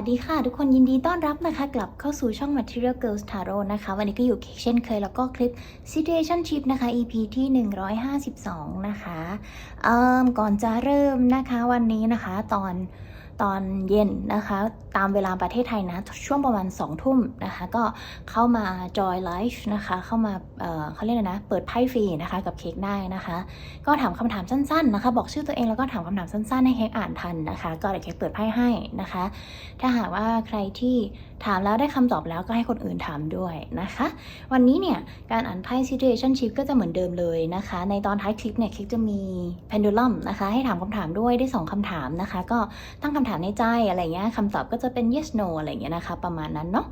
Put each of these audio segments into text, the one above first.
วัสดีค่ะ ทุกคนยินดีต้อนรับนะคะ กลับเข้าสู่ช่อง Material Girls Tarot นะคะ วันนี้ก็อยู่เช่นเคยแล้วก็คลิป Situationship นะคะ EP ที่ 152 นะคะเอ่อก่อนจะเริ่มนะคะวันนี้นะคะ ตอน ตอนเย็นนะคะ ตามเวลาประเทศไทยนะ ช่วงประมาณ2ทุ่มนะคะ ก็เข้ามา Joy Life นะคะ เข้ามาเเขาเรียกอะไรนะ เปิดไพ่ฟรีนะคะ กับเค้กได้นะคะ ก็ถามคำถามสั้นๆนะคะ บอกชื่อตัวเองแล้วก็ถามคำถามสั้นๆ ให้เค้กอ่านทันนะคะ ก็เดี๋ยวเค้กเปิดไพ่ให้นะคะ ถ้าหากว่าใครที่ ถามแล้วได้คำตอบแล้วก็ให้คนอื่นถามด้วยนะคะ วันนี้เนี่ยการอ่านไพ่ situationship ก็จะเหมือนเดิมเลยนะคะ ในตอนท้ายคลิปเนี่ยเค้กจะมี pendulum นะคะ ให้ถามคำถามด้วยได้สองคำถามนะคะ ก็ตั้งคำถามในใจอะไรเงี้ยคำตอบก็จะเป็น yes no อะไรเงี้ยนะคะ ประมาณนั้นเนาะ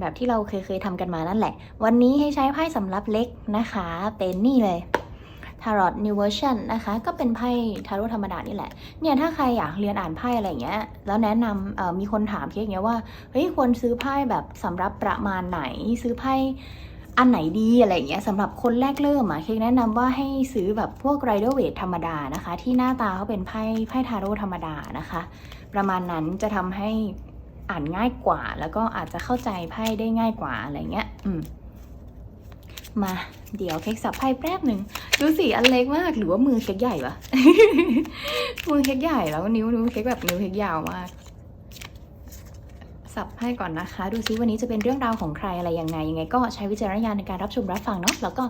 แบบที่เราเคยเคยทำกันมานั่นแหละ วันนี้ให้ใช้ไพ่สำรับเล็กนะคะ เป็นนี่เลย Tarot New Version นะคะ ก็เป็นไพ่ทาโร่ธรรมดานี่แหละ เนี่ยถ้าใครอยากเรียนอ่านไพ่อะไรเงี้ย แล้วแนะนำมีคนถามเค้กเงี้ยว่า เฮ้ยควรซื้อไพ่แบบสำหรับประมาณไหน ซื้อไพ่อันไหนดีอะไรเงี้ยสำหรับคนแรกเริ่มอะเค้กแนะนำว่าให้ซื้อแบบพวก Rider w a i t ธรรมดานะคะ ที่หน้าตาเขาเป็นไพ่ไพ่ทาโร่ธรรมดานะคะ ประมาณนั้นจะทำให้อ่านง่ายกว่า แล้วก็อาจจะเข้าใจไพ่ได้ง่ายกว่าอะไรเงี้ย อืม มาเดี๋ยวเค้กสับไพ่แป๊บหนึ่งดูสิอันเล็กมากหรือว่ามือเค้กใหญ่ปะมือเค้กใหญ่แล้วนิ้วนิ้วเค้กแบบนิ้วเค้กยาวมาก สับไพ่ก่อนนะคะ ดูซิวันนี้จะเป็นเรื่องราวของใครอะไรยังไงยังไง ก็ใช้วิจารณญาณในการรับชมรับฟังเนาะแล้วก็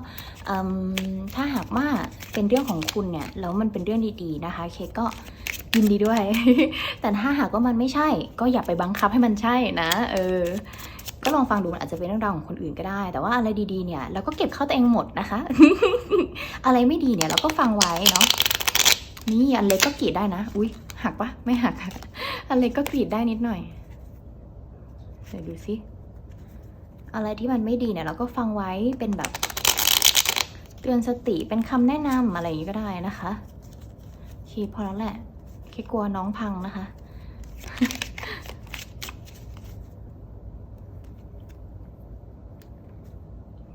ถ้าหากว่าเป็นเรื่องของคุณเนี่ยแล้วมันเป็นเรื่องดีๆนะคะเค้กก็ยินดีด้วย แต่ถ้าหากว่ามันไม่ใช่ ก็อย่าไปบังคับให้มันใช่นะ เออ ก็ลองฟังดูมันอาจจะเป็นเรื่องราวของคนอื่นก็ได้ แต่ว่าอะไรดีๆเนี่ยเราก็เก็บเข้าตัวเองหมดนะคะ อะไรไม่ดีเนี่ยเราก็ฟังไว้เนาะนี่อันเล็กก็กรีดได้นะ อุ้ยหักปะไม่หัก อันเล็กก็กรีดได้นิดหน่อยเดี๋ยวดูสิอะไรที่มันไม่ดีเนี่ยเราก็ฟังไว้เป็นแบบ เตือนสติเป็นคำแนะนำอะไรอย่างนี้ก็ได้นะคะโอเคพอแล้วแหละแค่กลัวน้องพังนะคะ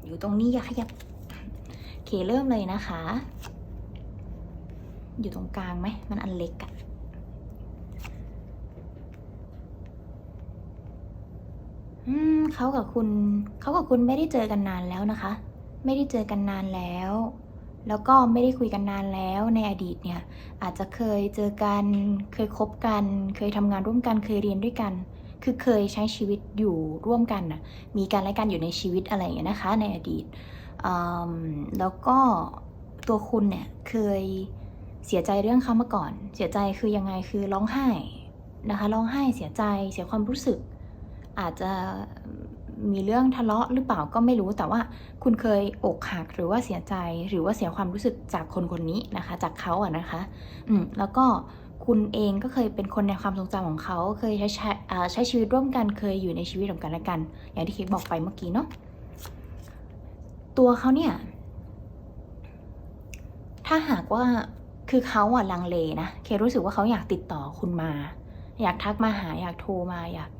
อยู่ ตรงนี้อย่าขยับโอเคเริ่มเลยนะคะ อยู่ตรงกลางไหมมันอันเล็กอะอืมเขากับคุณเขากับคุณไม่ได้เจอกันนานแล้วนะคะ ไม่ได้เจอกันนานแล้ว แล้วก็ไม่ได้คุยกันนานแล้วในอดีตเนี่ย อาจจะเคยเจอกันเคยคบกัน เคยทำงานร่วมกันเคยเรียนด้วยกัน คือเคยใช้ชีวิตอยู่ร่วมกันน่ะมีการและกันอยู่ในชีวิตอะไรอย่างเงี้ยนะคะ ในอดีต แล้วก็ตัวคุณเนี่ยเคยเสียใจเรื่องเขามาก่อน เสียใจคือยังไงคือร้องไห้นะคะร้องไห้เสียใจเสียความรู้สึก อาจจะมีเรื่องทะเลาะหรือเปล่าก็ไม่รู้แต่ว่าคุณเคยอกหักหรือว่าเสียใจหรือว่าเสียความรู้สึกจากคนคนนี้นะคะ จากเขาอะนะคะ อืมแล้วก็ คุณเองก็เคยเป็นคนในความทรงจำของเขา เคยใช้ใช้ใช้ชีวิตร่วมกันเคยอยู่ในชีวิตของกันและกัน อย่างที่เค้กบอกไปเมื่อกี้เนาะตัวเขาเนี่ย ถ้าหากว่าคือเขาอะลังเลนะเครู้สึกว่าเขาอยากติดต่อคุณมา อยากทักมาหา อยากโทรมาอยาก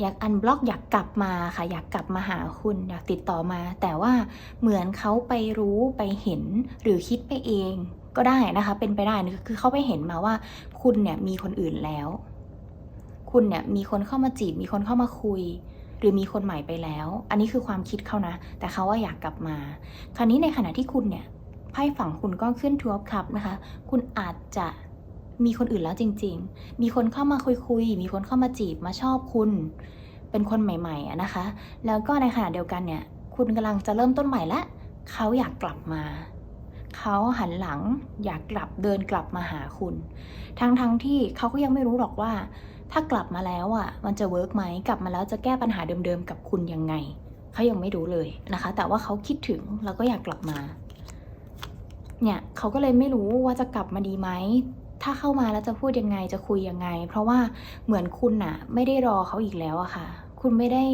อยากอันบล็อกอยากกลับมาค่ะ อยากกลับมาหาคุณ อยากติดต่อมา แต่ว่าเหมือนเขาไปรู้ไปเห็นหรือคิดไปเอง ก็ได้นะคะ เป็นไปได้นะคือเขาไปเห็นมาว่า คุณเนี่ยมีคนอื่นแล้ว คุณเนี่ยมีคนเข้ามาจีบ มีคนเข้ามาคุย หรือมีคนใหม่ไปแล้ว อันนี้คือความคิดเขานะ แต่เขาว่าอยากกลับมา คราวนี้ในขณะที่คุณเนี่ยไพ่ฝั่งคุณก็ขึ้นทัวร์คับนะคะ คุณอาจจะมีคนอื่นแล้วจริง ๆ มีคนเข้ามาคุยคุยๆมีคนเข้ามาจีบมาชอบคุณ เป็นคนใหม่ๆอะนะคะ แล้วก็ในขณะเดียวกันเนี่ย คุณกำลังจะเริ่มต้นใหม่และเขาอยากกลับมา เขาหันหลังอยากกลับเดินกลับมาหาคุณ ทั้งๆทที่เขาก็ยังไม่รู้หรอกว่า ถ้ากลับมาแล้วอะมันจะเวิร์กไหมกลับมาแล้วจะแก้ปัญหาเดิมๆกับคุณยังไงเขายังไม่รู้เลยนะคะ แต่ว่าเขาคิดถึงแล้วก็อยากกลับมาเนี่ยเขาก็เลยไม่รู้ว่าจะกลับมาดีไหมถ้าเข้ามาแล้วจะพูดยังไงจะคุยยังไง เพราะว่าเหมือนคุณน่ะ ไม่ได้รอเขาอีกแล้วอะค่ะ คุณไม่ได้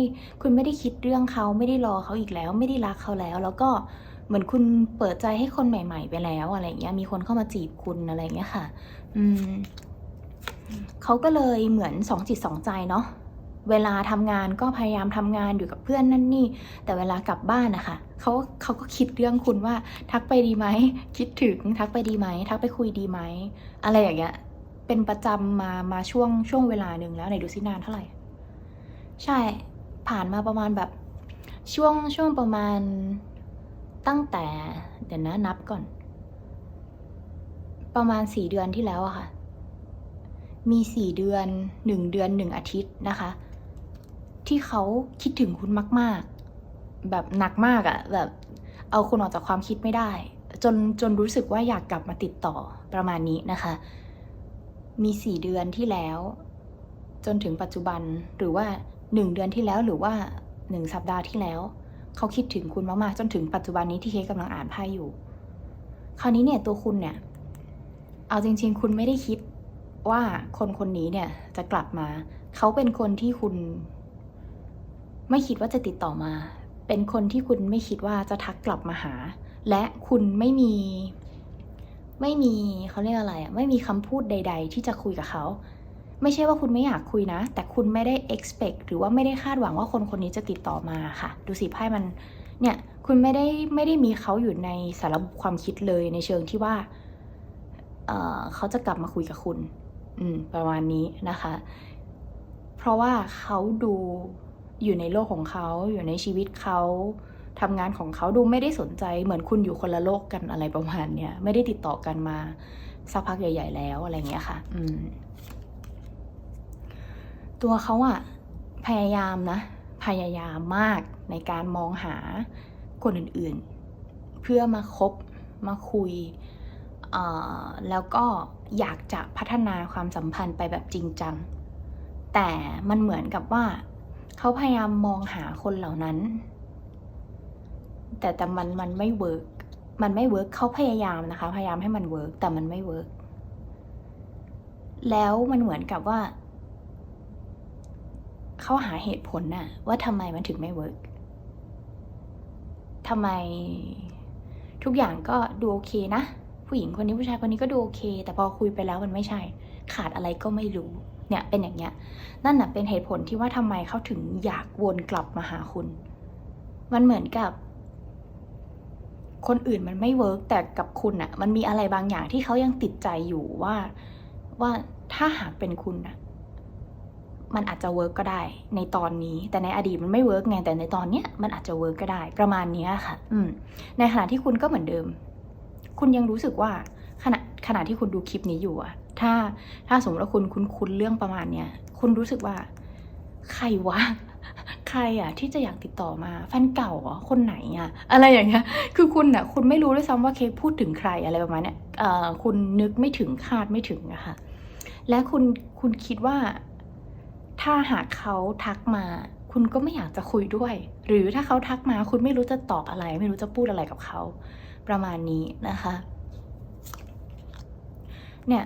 คุณไม่ได้คิดเรื่องเขาไม่ได้รอเขาอีกแล้ว ไม่ได้รักเขาแล้ว แล้วก็ เหมือนคุณเปิดใจให้คนใหม่ ๆ ไปแล้วอะไรเงี้ยมีคนเข้ามาจีบคุณอะไรเงี้ยค่ะ อืมเขาก็เลยเหมือนสองจิตสองใจเนาะเวลาทำงานก็พยายามทำงานอยู่กับเพื่อนนั่นนี่ แต่เวลากลับบ้านนะคะเขาเขาก็คิดเรื่องคุณว่า ทักไปดีไหมคิดถึงทักไปดีไหมทักไปคุยดีไหมอะไรอย่างเงี้ยเป็นประจำมามาช่วงช่วงเวลาหนึ่งแล้วไหนดูสินานเท่าไหร่ ใช่ผ่านมาประมาณแบบช่วงช่วงประมาณ ตั้งแต่เดี๋ยวนะนับก่อน ประมาณสี่เดือนที่แล้วอะค่ะ มีสี่เดือนหนึ่งเดือนหนึ่งอาทิตย์นะคะ ที่เขาคิดถึงคุณมาก ๆ แบบหนักมากอะแบบเอาคุณออกจากความคิดไม่ได้ จนจนรู้สึกว่าอยากกลับมาติดต่อประมาณนี้นะคะ มีสี่เดือนที่แล้ว จนถึงปัจจุบันหรือว่าหนึ่งเดือนที่แล้วหรือว่าหนึ่งสัปดาห์ที่แล้ว เขาคิดถึงคุณมากๆ จนถึงปัจจุบันนี้ที่เคกำลังอ่านไพ่อยู่ คราวนี้เนี่ยตัวคุณเนี่ย เอาจริง ๆ คุณไม่ได้คิดว่าคนคนนี้เนี่ยจะกลับมา เขาเป็นคนที่คุณ ไม่คิดว่าจะติดต่อมา เป็นคนที่คุณไม่คิดว่าจะทักกลับมาหา และคุณไม่มีไม่มีเขาเรียกอะไรอะไม่มีคำพูดใด ๆ ที่จะคุยกับเขา ไม่ใช่ว่าคุณไม่อยากคุยนะ แต่คุณไม่ได้ expect หรือว่าไม่ได้คาดหวังว่าคนคนนี้จะติดต่อมาค่ะ ดูสิไพ่มันเนี่ยคุณไม่ได้ไม่ได้มีเขาอยู่ในสารความคิดเลยในเชิงที่ว่าเเขาจะกลับมาคุยกับคุณ อืม ประมาณนี้นะคะ เพราะว่าเขาดูอยู่ในโลกของเขาอยู่ในชีวิตเขาทำงานของเขาดูไม่ได้สนใจ เหมือนคุณอยู่คนละโลกกันอะไรประมาณเนี้ยไม่ได้ติดต่อกันมาสักพักใหญ่ ๆ แล้วอะไรเงี้ยค่ะ อืม ตัวเขาอะพยายามนะ พยายามมากในการมองหาคนอื่นๆ เพื่อมาคบมาคุย แล้วก็อยากจะพัฒนาความสัมพันธ์ไปแบบจริงจัง แต่มันเหมือนกับว่าเขาพยายามมองหาคนเหล่านั้น แต่แต่มันมันไม่เวิร์กมันไม่เวิร์กเขาพยายามนะคะ พยายามให้มันเวิร์กแต่มันไม่เวิร์กแล้วมันเหมือนกับว่า เข้าหาเหตุผลน่ะว่าทำไมมันถึงไม่เวิร์กทำไมทุกอย่างก็ดูโอเคนะ ผู้หญิงคนนี้ผู้ชายคนนี้ก็ดูโอเค แต่พอคุยไปแล้วมันไม่ใช่ ขาดอะไรก็ไม่รู้ เนี่ยเป็นอย่างเงี้ย นั่นน่ะเป็นเหตุผลที่ว่าทำไมเขาถึงอยากวนกลับมาหาคุณ มันเหมือนกับ คนอื่นมันไม่เวิร์กแต่กับคุณอะมันมีอะไรบางอย่างที่เขายังติดใจอยู่ว่าว่าถ้าหากเป็นคุณอะ มันอาจจะเวิร์กก็ได้ ในตอนนี้ แต่ในอดีตมันไม่เวิร์กไงแต่ในตอนเนี้ยมันอาจจะเวิร์กก็ได้ประมาณนี้ค่ะ อืมในขณะที่คุณก็เหมือนเดิม คุณยังรู้สึกว่าขณะขณะที่คุณดูคลิปนี้อยู่อะถ้าถ้าสมมติว่าคุณคุณคุณเรื่องประมาณเนี้ยคุณรู้สึกว่า ใครวะใครอะที่จะอยากติดต่อมาแฟนเก่าเหรอคนไหนอะอะไรอย่างเงี้ยคือคุณอะคุณไม่รู้ด้วยซ้ำว่าเคพูดถึงใครอะไรประมาณเนี้ยเอ่อคุณนึกไม่ถึงคาดไม่ถึงอะค่ะและคุณคุณคิดว่า ถ้าหากเขาทักมาคุณก็ไม่อยากจะคุยด้วย หรือถ้าเขาทักมาคุณไม่รู้จะตอบอะไร ไม่รู้จะพูดอะไรกับเขา ประมาณนี้นะคะ เนี่ย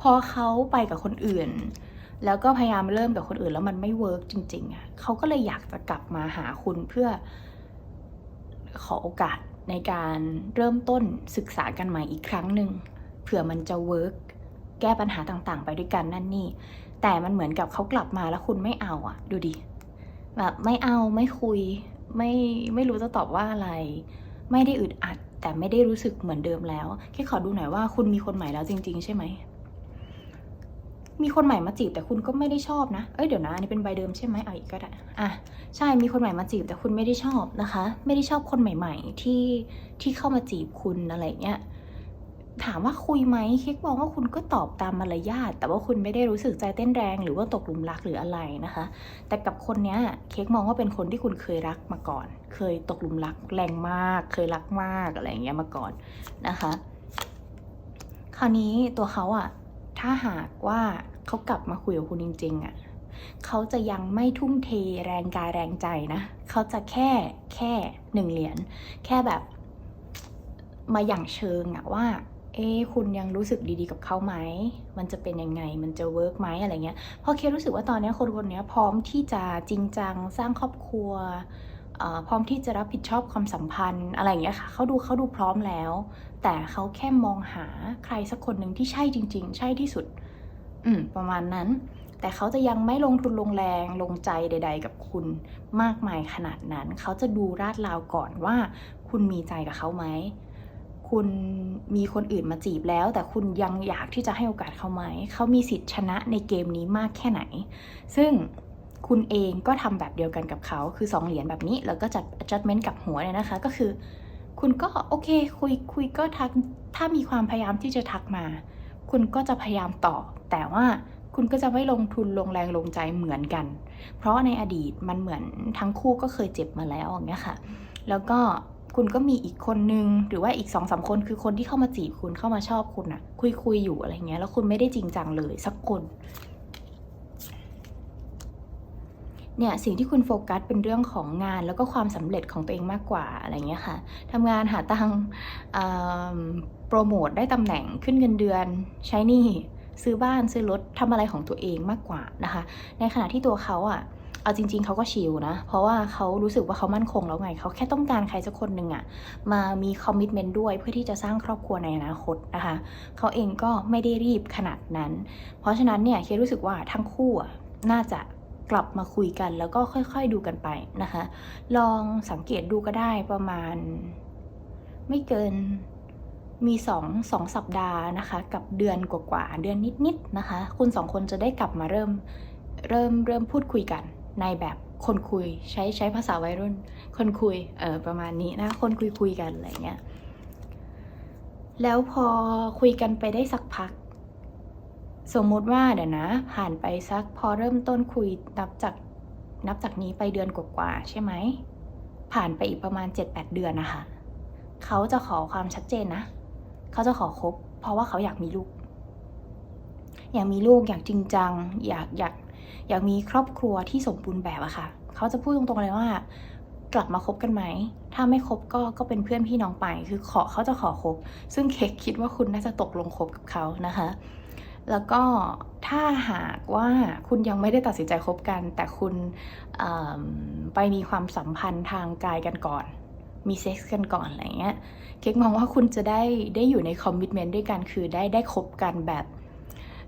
พอเขาไปกับคนอื่น แล้วก็พยายามเริ่มกับคนอื่นแล้วมันไม่เวิร์กจริงๆอะเขาก็เลยอยากจะกลับมาหาคุณเพื่อ ขอโอกาสในการเริ่มต้นศึกษากันใหม่อีกครั้งหนึ่งเผื่อมันจะเวิร์ก แก้ปัญหาต่างๆ ไปด้วยกันนั่นนี่ แต่มันเหมือนกับเขากลับมาแล้วคุณไม่เอาอะดูดิแบบไม่เอาไม่คุย ไม่ไม่รู้จะตอบว่าอะไร ไม่ได้อึดอัด แต่ไม่ได้รู้สึกเหมือนเดิมแล้วแค่ขอดูหน่อยว่าคุณมีคนใหม่แล้วจริง ๆ ใช่ไหมมีคนใหม่มาจีบแต่คุณก็ไม่ได้ชอบนะ เอ้ยเดี๋ยวนะอันนี้เป็นใบเดิมใช่ไหมเอาอีกก็ได้ อะใช่มีคนใหม่มาจีบแต่คุณไม่ได้ชอบนะคะ ไม่ได้ชอบคนใหม่ ๆ ที่ที่เข้ามาจีบคุณอะไรเงี้ย ถามว่าคุยไหมเค้กมองว่าคุณก็ตอบตามมารยาทแต่ว่าคุณไม่ได้รู้สึกใจเต้นแรงหรือว่าตกหลุมรักหรืออะไรนะคะ แต่กับคนเนี้ยเค้กมองว่าเป็นคนที่คุณเคยรักมาก่อน เคยตกหลุมรักแรงมาก เคยรักมากอะไรอย่างเงี้ยมาก่อนนะคะ คราวนี้ตัวเขาอะถ้าหากว่าเขากลับมาคุยกับคุณจริง ๆอะเขาจะยังไม่ทุ่มเทแรงกายแรงใจนะ เขาจะแค่แค่หนึ่งเหรียญแค่แบบมาอย่างเชิงอะว่า เอ๊คุณยังรู้สึกดีๆกับเขาไหม มันจะเป็นยังไง มันจะเวิร์กไหมอะไรเงี้ยเพราะเครู้สึกว่าตอนนี้คนคนนี้พร้อมที่จะจริงจังสร้างครอบครัวอ่อพร้อมที่จะรับผิดชอบความสัมพันธ์อะไรเงี้ยค่ะเขาดูเขาดูพร้อมแล้ว แต่เขาแค่มองหาใครสักคนหนึ่งที่ใช่จริง ๆ ใช่ที่สุด อืม ประมาณนั้น แต่เขาจะยังไม่ลงทุนลงแรงลงใจใด ๆ กับคุณมากมายขนาดนั้น เขาจะดูราดราวก่อนว่า คุณมีใจกับเขาไหม คุณมีคนอื่นมาจีบแล้ว แต่คุณยังอยากที่จะให้โอกาสเขาไหม เขามีสิทธิ์ชนะในเกมนี้มากแค่ไหน ซึ่งคุณเองก็ทำแบบเดียวกันกับเขา คือสองเหรียญแบบนี้ แล้วก็จัด adjustment กับหัวเนี่ยนะคะ ก็คือ คุณก็โอเค คุยคุยก็ทัก ถ้ามีความพยายามที่จะทักมา คุณก็จะพยายามต่อ แต่ว่าคุณก็จะไม่ลงทุนลงแรงลงใจเหมือนกัน เพราะในอดีตมันเหมือนทั้งคู่ก็เคยเจ็บมาแล้วอย่างเงี้ยค่ะ แล้วก็ คุณก็มีอีกคนนึง หรือว่าอีกสองสามคนคือคนที่เข้ามาจีบคุณเข้ามาชอบคุณอะคุยคุยอยู่อะไรเงี้ยแล้วคุณไม่ได้จริงจังเลยสักคนเนี่ยสิ่งที่คุณโฟกัสเป็นเรื่องของงานแล้วก็ความสำเร็จของตัวเองมากกว่าอะไรเงี้ยค่ะทำงานหาตังโปรโมทได้ตำแหน่งขึ้นเงินเดือน ใช้หนี้ซื้อบ้านซื้อรถทำอะไรของตัวเองมากกว่านะคะ ในขณะที่ตัวเขาอะ เอาจริง ๆเขาก็ชิลนะ เพราะว่าเขารู้สึกว่าเขามั่นคงแล้วไง เขาแค่ต้องการใครสักคนหนึ่งอะมามีคอมมิชเมนต์ด้วยเพื่อที่จะสร้างครอบครัวในอนาคตนะคะเขาเองก็ไม่ได้รีบขนาดนั้น เพราะฉะนั้นเนี่ยเครู้สึกว่าทั้งคู่อะน่าจะกลับมาคุยกันแล้วก็ค่อยๆดูกันไปนะคะ ลองสังเกตดูก็ได้ประมาณ ไม่เกินมีสองสองสัปดาห์นะคะ กับเดือนกว่าๆเดือนนิดๆนะคะ คุณสองคนจะได้กลับมาเริ่มเริ่มเริ่มพูดคุยกัน ในแบบคนคุยใช้ใช้ภาษาวัยรุ่น คนคุยเออประมาณนี้นะ คนคุยคุยกันอะไรเงี้ยแล้วพอคุยกันไปได้สักพัก สมมุติว่าเดี๋ยวนะ ผ่านไปสักพอเริ่มต้นคุยนับจากนับจากนี้ไปเดือนกว่าๆใช่ไหมผ่านไปอีกประมาณ 7-8 เดือนนะคะเขาจะขอความชัดเจนนะ เขาจะขอคบ เพราะว่าเขาอยากมีลูก อยากมีลูกอยากจริงจัง อยากอยาก อยากมีครอบครัวที่สมบูรณ์แบบอะค่ะ เขาจะพูดตรงๆเลยว่า กลับมาคบกันไหม ถ้าไม่คบก็ก็เป็นเพื่อนพี่น้องไป คือขอเขาจะขอคบ ซึ่งเค้กคิดว่าคุณน่าจะตกลงคบกับเขานะคะ แล้วก็ถ้าหากว่าคุณยังไม่ได้ตัดสินใจคบกัน แต่คุณไปมีความสัมพันธ์ทางกายกันก่อนมีเซ็กซ์กันก่อนอะไรเงี้ย เค้กมองว่าคุณจะได้ได้อยู่ในคอมมิชเมนต์ด้วยกัน คือได้ได้คบกันแบบ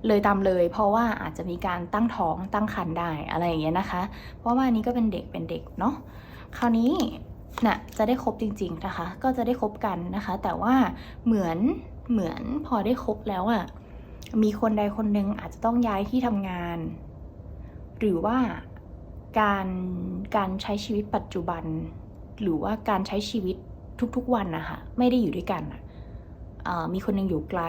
เลยตามเลย เพราะว่าอาจจะมีการตั้งท้องตั้งครรภ์ได้อะไรอย่างเงี้ยนะคะ เพราะว่านี้ก็เป็นเด็กเป็นเด็กเนาะคราวนี้น่ะจะได้คบจริง ๆนะคะ ก็จะได้คบกันนะคะ แต่ว่าเหมือนเหมือนพอได้คบแล้วอะ่ะมีคนใดคนหนึ่งอาจจะต้องย้ายที่ทำงาน หรือว่าการการใช้ชีวิตปัจจุบัน หรือว่าการใช้ชีวิตทุกๆวันนะคะไม่ได้อยู่ด้วยกันอะ มีคนหนึงอยู่ไกล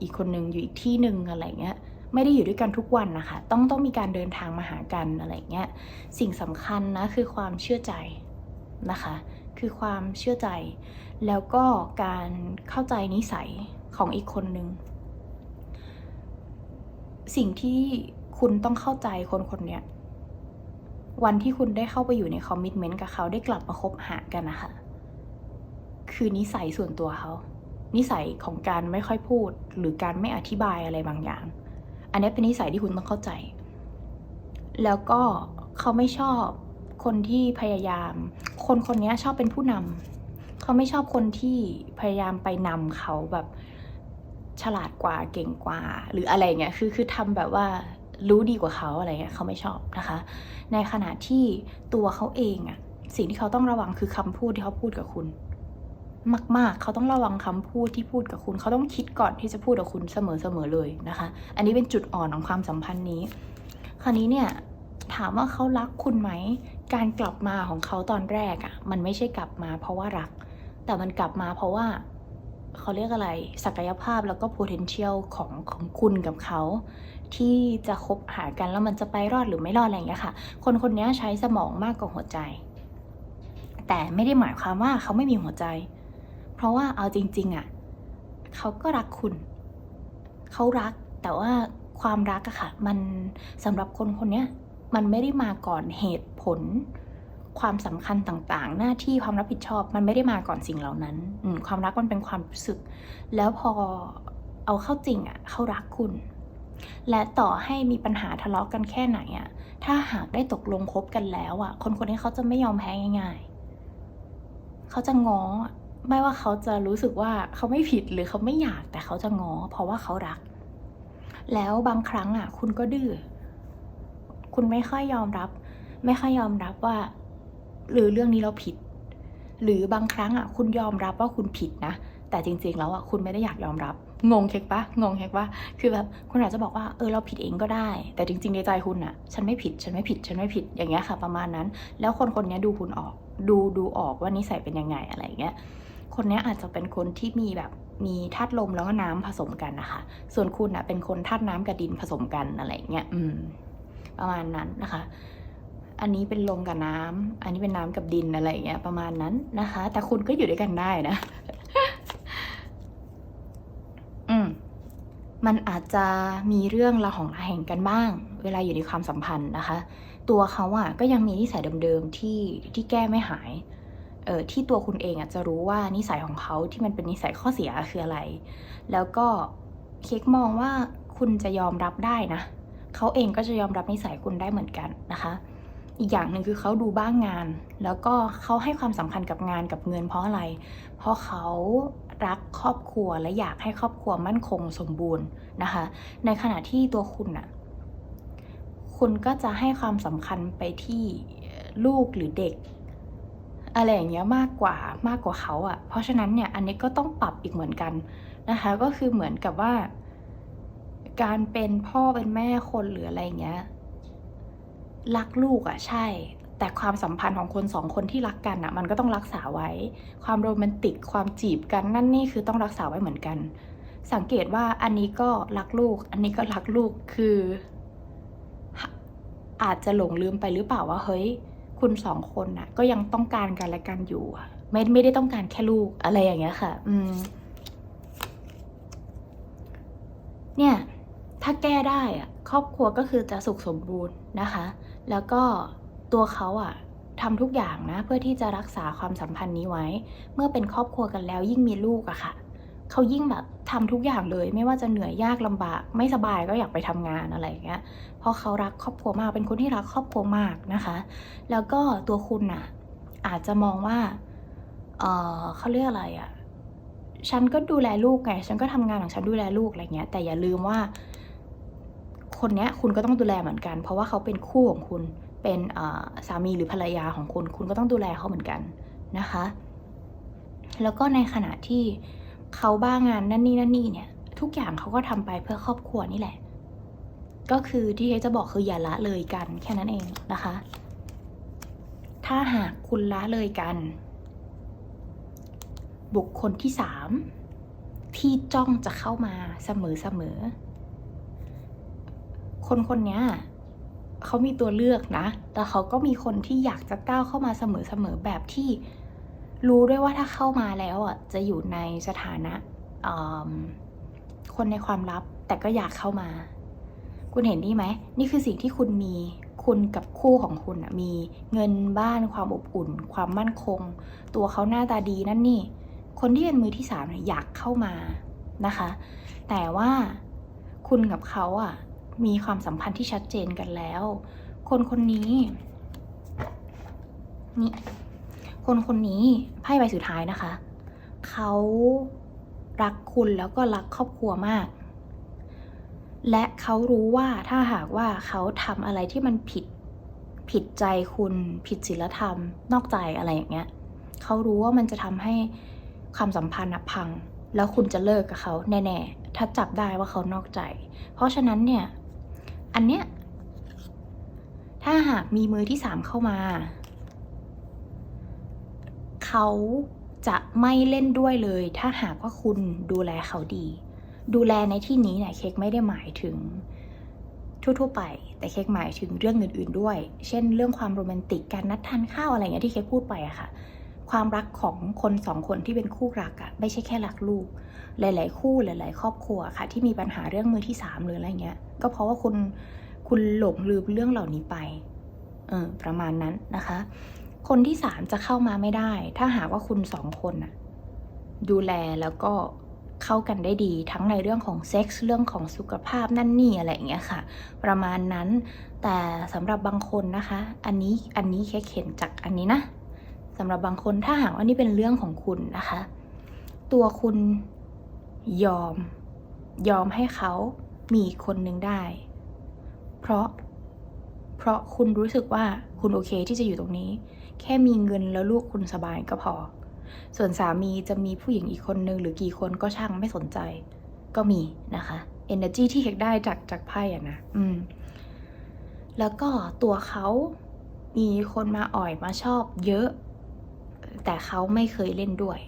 อีกคนหนึงอยู่อีกที่หนึ่งอะไรเงี้ยไม่ได้อยู่ด้วยกันทุกวันนะคะ ต้องต้องมีการเดินทางมาหากันอะไรเงี้ยสิ่งสำคัญนะคือความเชื่อใจนะคะ คือความเชื่อใจ แล้วก็การเข้าใจนิสัยของอีกคนหนึ่งสิ่งที่คุณต้องเข้าใจคนคนเนี้ยวันที่คุณได้เข้าไปอยู่ในคอมมิชเมนต์กับเขาได้กลับมาคบหากันนะคะ คือนิสัยส่วนตัวเขา นิสัยของการไม่ค่อยพูด หรือการไม่อธิบายอะไรบางอย่าง อันนี้เป็นนิสัยที่คุณต้องเข้าใจ แล้วก็เขาไม่ชอบคนที่พยายาม คนคนนี้ชอบเป็นผู้นำเขาไม่ชอบคนที่พยายามไปนำเขาแบบฉลาดกว่าเก่งกว่า หรืออะไรเงี้ยคือคือทำแบบว่ารู้ดีกว่าเขาอะไรเงี้ยเขาไม่ชอบนะคะ ในขณะที่ตัวเขาเองอะสิ่งที่เขาต้องระวังคือคำพูดที่เขาพูดกับคุณ มาก ๆ เขาต้องระวังคำพูดที่พูดกับคุณ เขาต้องคิดก่อนที่จะพูดกับคุณเสมอๆเลยนะคะ อันนี้เป็นจุดอ่อนของความสัมพันธ์นี้ คราวนี้เนี่ยถามว่าเขารักคุณไหม การกลับมาของเขาตอนแรกอะ่ะ มันไม่ใช่กลับมาเพราะว่ารัก แต่มันกลับมาเพราะว่าเขาเรียกอะไร ศักยภาพแล้วก็ potential ของของคุณกับเขา ที่จะคบหากันแล้วมันจะไปรอดหรือไม่รอดอะไรอย่างเงี้ยค่ะ คนคนนี้ใช้สมองมากกว่าหัวใจ แต่ไม่ได้หมายความว่าเขาไม่มีหัวใจ เพราะว่าเอาจริง ๆอะ่ะเขาก็รักคุณ เขารักแต่ว่าความรักอะค่ะ มันสำหรับคนคนเนี้ยมันไม่ได้มาก่อนเหตุผล ความสำคัญต่างๆ หน้าที่ความรับผิดชอบมันไม่ได้มาก่อนสิ่งเหล่านั้นอความรักมันเป็นความรู้สึก แล้วพอเอาเข้าจริงอะ่ะเขารักคุณ และต่อให้มีปัญหาทะเลาะกันแค่ไหนอะ่ะ ถ้าหากได้ตกลงคบกันแล้วอะ่ะ คนคนนี้เขาจะไม่ยอมแพ้ง่าย ๆ เขาจะง้อ ไม่ว่าเขาจะรู้สึกว่าเขาไม่ผิดหรือเขาไม่อยากแต่เขาจะง้อเพราะว่าเขารัก แล้วบางครั้งอะ คุณก็ดื้อคุณไม่ค่อยยอมรับ ไม่ค่อยยอมรับว่า หรือเรื่องนี้เราผิด หรือบางครั้งอะ คุณยอมรับว่าคุณผิดนะแต่จริงๆแล้วอะคุณไม่ได้อยากยอมรับ งงเค้กปะงงเค้กปะคือแบบคุณอาจจะบอกว่าเออเราผิดเองก็ได้ แต่จริง ๆ ในใจคุณอะ ฉันไม่ผิด ฉันไม่ผิด ฉันไม่ผิดอย่างเงี้ยค่ะ ประมาณนั้น แล้วคนคนนี้ดูคุณออก ดูดูออกว่านิสัยเป็นยังไงอะไรอย่างเงี้ย คนนี้อาจจะเป็นคนที่มีแบบมีธาตุลมแล้วก็น้ำผสมกันนะคะ ส่วนคุณอะเป็นคนธาตุน้ำกับดินผสมกันอะไรเงี้ย อืม ประมาณนั้นนะคะ อันนี้เป็นลมกับน้ำอันนี้เป็นน้ำกับดินอะไรเงี้ย ประมาณนั้นนะคะ แต่คุณก็อยู่ด้วยกันได้นะ อืม มันอาจจะมีเรื่องระหองระแหงกันบ้าง เวลาอยู่ในความสัมพันธ์นะคะ ตัวเขาอะก็ยังมีนิสัยเดิมๆที่ที่แก้ไม่หาย เออที่ตัวคุณเองอะจะรู้ว่านิสัยของเขาที่มันเป็นนิสัยข้อเสียคืออะไร แล้วก็เค้กมองว่าคุณจะยอมรับได้นะเขาเองก็จะยอมรับนิสัยคุณได้เหมือนกันนะคะ อีกอย่างหนึ่งคือเขาดูบ้างงาน แล้วก็เขาให้ความสำคัญกับงานกับเงินเพราะอะไร เพราะเขารักครอบครัวและอยากให้ครอบครัวมั่นคงสมบูรณ์นะคะ ในขณะที่ตัวคุณน่ะคุณก็จะให้ความสำคัญไปที่ลูกหรือเด็ก อะไรอย่างเงี้ยมากกว่ามากกว่าเขาอะ่ะ เพราะฉะนั้นเนี่ยอันนี้ก็ต้องปรับอีกเหมือนกันนะคะ ก็คือเหมือนกับว่า การเป็นพ่อเป็นแม่คนหรืออะไรเงี้ยรักลูกอะใช่ แต่ความสัมพันธ์ของคนสองคนที่รักกันอะ มันก็ต้องรักษาไว้ ความโรแมนติกความจีบกันนั่นนี่คือต้องรักษาไว้เหมือนกัน สังเกตว่าอันนี้ก็รักลูก อันนี้ก็รักลูกคือ อาจจะหลงลืมไปหรือเปล่าว่าเฮ้ย คุณสองคนน่ะ ก็ยังต้องการกันและกันอยู่ ไม่ไม่ได้ต้องการแค่ลูกอะไรอย่างเงี้ยค่ะ อืม เนี่ย ถ้าแก้ได้อะครอบครัวก็คือจะสุขสมบูรณ์นะคะ แล้วก็ตัวเขาอะทำทุกอย่างนะ เพื่อที่จะรักษาความสัมพันธ์นี้ไว้ เมื่อเป็นครอบครัวกันแล้วยิ่งมีลูกอะค่ะ เขายิ่งแบบทำทุกอย่างเลย ไม่ว่าจะเหนื่อยยากลำบาก ไม่สบายก็อยากไปทำงานอะไรอย่างเงี้ยเพราะเขารักครอบครัวมากเป็นคนที่รักครอบครัวมากนะคะ แล้วก็ตัวคุณน่ะอาจจะมองว่าเออเขาเรียกอะไรอะฉันก็ดูแลลูกไง ฉันก็ทำงานของฉันดูแลลูกอะไรเงี้ย แต่อย่าลืมว่า คนเนี้ยคุณก็ต้องดูแลเหมือนกัน เพราะว่าเขาเป็นคู่ของคุณ เป็นสามีหรือภรรยาของคุณ คุณก็ต้องดูแลเขาเหมือนกันนะคะ แล้วก็ในขณะที่ เขาบ้างงานนั่นนี่นั่นนี่เนี่ย ทุกอย่างเขาก็ทำไปเพื่อครอบครัวนี่แหละ ก็คือที่เฮจะบอกคืออย่าละเลยกันแค่นั้นเองนะคะ ถ้าหากคุณละเลยกัน บุคคลที่สามที่จ้องจะเข้ามาเสมอเสมอ คนคนนี้เขามีตัวเลือกนะ แต่เขาก็มีคนที่อยากจะก้าวเข้ามาเสมอเสมอแบบที่ รู้ด้วยว่าถ้าเข้ามาแล้วอะจะอยู่ในสถานะคนในความลับ แต่ก็อยากเข้ามา คุณเห็นนี่ไหม นี่คือสิ่งที่คุณมีคุณกับคู่ของคุณมีเงินบ้านความอบอุ่น ความมั่นคง ตัวเขาหน้าตาดีนั่นนี่ คนที่เป็นมือที่สามอยากเข้ามานะคะ แต่ว่าคุณกับเขาอะมีความสัมพันธ์ที่ชัดเจนกันแล้ว คนคนนี้นี่ คนคนนี้ไพ่ใบสุดท้ายนะคะ เขารักคุณแล้วก็รักครอบครัวมาก และเขารู้ว่าถ้าหากว่าเขาทำอะไรที่มันผิดผิดใจคุณผิดศีลธรรม นอกใจอะไรอย่างเงี้ยเขารู้ว่ามันจะทำให้ความสัมพันธ์พัง แล้วคุณจะเลิกกับเขาแน่ๆ ถ้าจับได้ว่าเขานอกใจ เพราะฉะนั้นเนี่ย อันเนี้ยถ้าหากมีมือที่สามเข้ามา เขาจะไม่เล่นด้วยเลย ถ้าหากว่าคุณดูแลเขาดี ดูแลในที่นี้เนี่ยเค้กไม่ได้หมายถึงทั่วๆไป แต่เค้กหมายถึงเรื่องอื่นๆด้วย เช่น เรื่องความโรแมนติกการนัดทานข้าวอะไรเงี้ยที่เค้กพูดไปอะค่ะ ความรักของคนสองคนที่เป็นคู่รักอะไม่ใช่แค่รักลูก หลาย ๆ คู่หลาย ๆ ครอบครัวค่ะ ที่มีปัญหาเรื่องมือที่สามหรืออะไรเงี้ย ก็เพราะว่าคุณคุณหลงลืมเรื่องเหล่านี้ไป เออประมาณนั้นนะคะ คนที่สามจะเข้ามาไม่ได้ ถ้าหากว่าคุณสองคนน่ะดูแลแล้วก็เข้ากันได้ดีทั้งในเรื่องของเซ็กส์เรื่องของสุขภาพนั่นนี่อะไรอย่างเงี้ยค่ะ ประมาณนั้นแต่สำหรับบางคนนะคะ อันนี้อันนี้แค่เข็นจากอันนี้นะสำหรับบางคนถ้าหากว่านี่เป็นเรื่องของคุณนะคะ ตัวคุณยอม ยอมให้เขามีคนหนึ่งได้ เพราะ เพราะคุณรู้สึกว่าคุณโอเคที่จะอยู่ตรงนี้ แค่มีเงินแล้วลูกคุณสบายก็พอ ส่วนสามีจะมีผู้หญิงอีกคนนึงหรือกี่คนก็ช่างไม่สนใจ ก็มีนะคะ energy ที่เฮกได้จากจากไพ่อะนะอืม แล้วก็ตัวเขามีคนมาอ่อยมาชอบเยอะ แต่เขาไม่เคยเล่นด้วย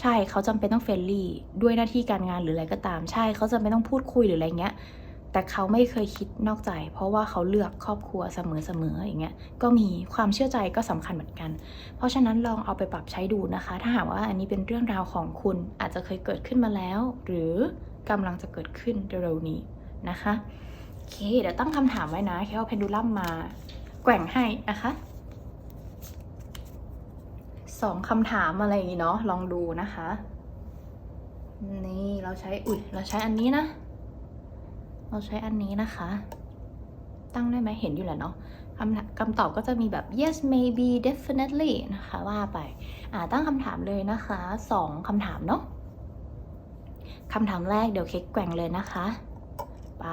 ใช่เขาจำเป็นต้องเฟรนลี่ด้วยหน้าที่การงานหรืออะไรก็ตาม ใช่เขาจำเป็นต้องพูดคุยหรืออะไรเงี้ย แต่เขาไม่เคยคิดนอกใจ เพราะว่าเขาเลือกครอบครัวเสมอๆอย่างเงี้ยก็มีความเชื่อใจก็สำคัญเหมือนกัน เพราะฉะนั้นลองเอาไปปรับใช้ดูนะคะ ถ้าหากว่าอันนี้เป็นเรื่องราวของคุณอาจจะเคยเกิดขึ้นมาแล้ว หรือกำลังจะเกิดขึ้นเร็วๆนี้นะคะโอเคเดี๋ยวตั้งคำถามไว้นะแค่เอาเพนดูลัมมาแกว่งให้นะคะสองคำถามอะไรอย่างงี้เนาะลองดูนะคะ นี่เราใช้ อุ๊ย เราใช้อันนี้นะ เราใช้อันนี้นะคะ ตั้งได้ไหมเห็นอยู่แหละเนาะคำคำตอบก็จะมีแบบ yes maybe definitely นะคะว่าไปอ่าตั้งคำถามเลยนะคะสองคำถามเนาะคำถามแรกเดี๋ยวเค้กแกว่งเลยนะคะ ไป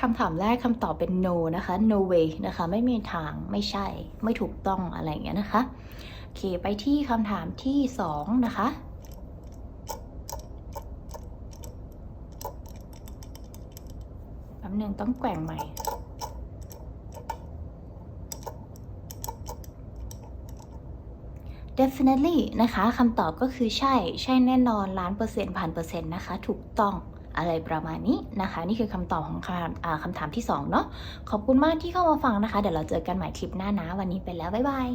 คำถามแรกคำตอบเป็น no นะคะ no way นะคะ ไม่มีทาง ไม่ใช่ ไม่ถูกต้องอะไรอย่างเงี้ยนะคะ โอเค ไปที่คำถามที่สองนะคะ แป๊บห นึงต้องแกว่งใหม่ definitely นะคะคำตอบก็คือใช่ใช่แน่นอนล้านเปอร์เซ็นต์พันเปอร์เซ็นต์นะคะ ถูกต้องอะไรประมาณนี้นะคะ นี่คือคำตอบของคำคำถามที่ 2 เนาะขอบคุณมากที่เข้ามาฟังนะคะ เดี๋ยวเราเจอกันใหม่คลิปหน้านะ วันนี้ไปแล้ว บ๊ายบาย